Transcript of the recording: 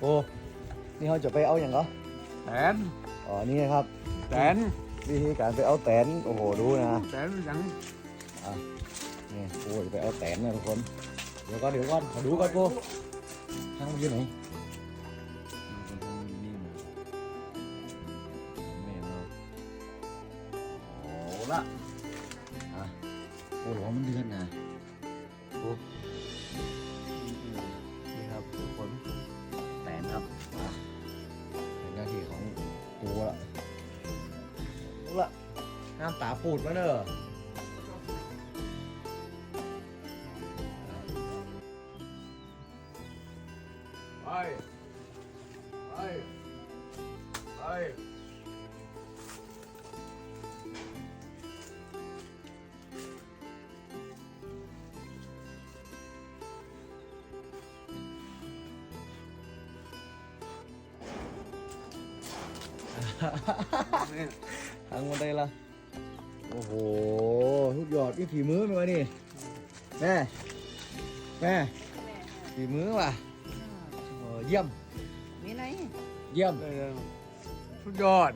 โอ้นี่เขาจะไปเอาอย่างเหรอแตนอ๋อนี่ครับแตนวิธีการไปเอาแตนโอ้โหดูนะแตนยังนี่กูจะไปเอาแตนนะทุกคนเดี๋ยวก่อนเดี๋ยวก่อนขอดูก่อนกูทางมันอยู่ไหนไม่เห็นเลยโอ้ละอะโอ้โหมันเดือนนะดูนี่ ห้ามตาปูดมาเนอะไปไปไปทางวันใดละ โอ้โหทุกยอดนี่ฝีมือไหมวะนี่แม่แม่ฝีมือว่ะเออเยี่ยมมีไหนเยี่ยมสุดยอด